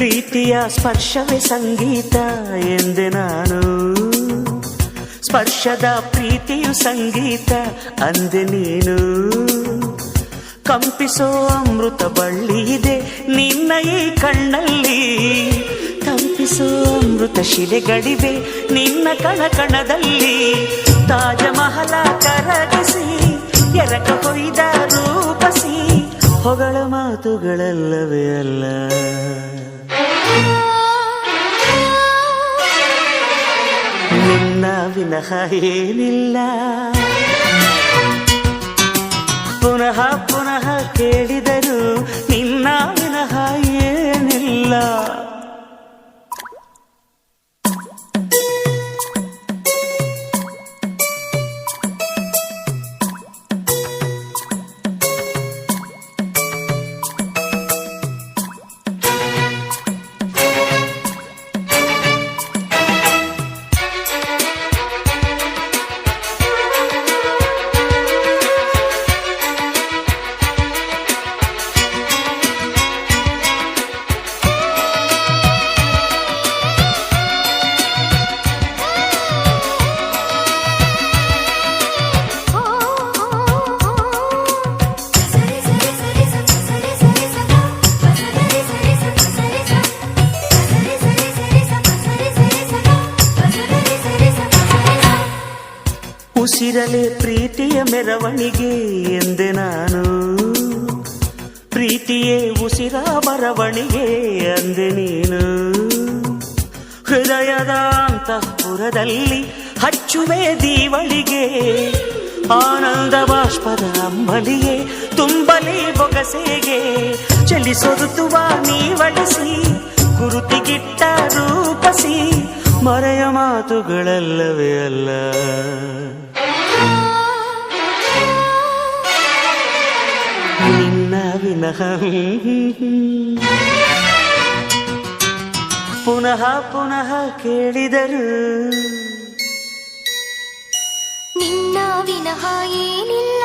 ಪ್ರೀತಿಯ ಸ್ಪರ್ಶವೇ ಸಂಗೀತ ಎಂದೆ ನಾನು. ಸ್ಪರ್ಶದ ಪ್ರೀತಿಯು ಸಂಗೀತ ಅಂದೆ ನೀನು. ಕಂಪಿಸೋ ಅಮೃತ ಬಳ್ಳಿಯಿದೆ ನಿನ್ನ ಈ ಕಣ್ಣಲ್ಲಿ. ಕಂಪಿಸೋ ಅಮೃತ ಶಿಲೆಗಳಿವೆ ನಿನ್ನ ಕಣ ಕಣದಲ್ಲಿ. ತಾಜ ಮಹಲ ಕರಗಿಸಿ, ಎರಕ ಕೊಯ್ದ ರೂಪಸಿ, ಹೊಗಳ ಮಾತುಗಳಲ್ಲವೇ ಅಲ್ಲ. ನಿನ್ನ ವಿನಃ ಏನಿಲ್ಲ. ಪುನಃ ಪುನಃ ಕೇಳಿದರು ಉಸಿರಲೆ ಪ್ರೀತಿಯ ಮೆರವಣಿಗೆ ಎಂದೆ ನಾನು. ಪ್ರೀತಿಯೇ ಉಸಿರ ಬರವಣಿಗೆ ಅಂದೆ ನೀನು. ಹೃದಯದ ಅಂತಃಪುರದಲ್ಲಿ ಹಚ್ಚುವೆ ದೀವಳಿಗೆ, ಆನಂದ ಬಾಷ್ಪದ ಅಂಬಲಿಯೇ ತುಂಬಲಿ ಬೊಗಸೆಗೆ ಚಲಿಸೊರುತುವ ನೀವಳಿಸಿ ಗುರುತಿಗಿಟ್ಟ ರೂಪಸಿ ಮರೆಯ ಮಾತುಗಳಲ್ಲವೇ ಅಲ್ಲ. ನಿನ್ನ ವಿನಃ ಪುನಃ ಪುನಃ ಕೇಳಿದರು. ನಿನ್ನ ವಿನಃ ಏನಿಲ್ಲ.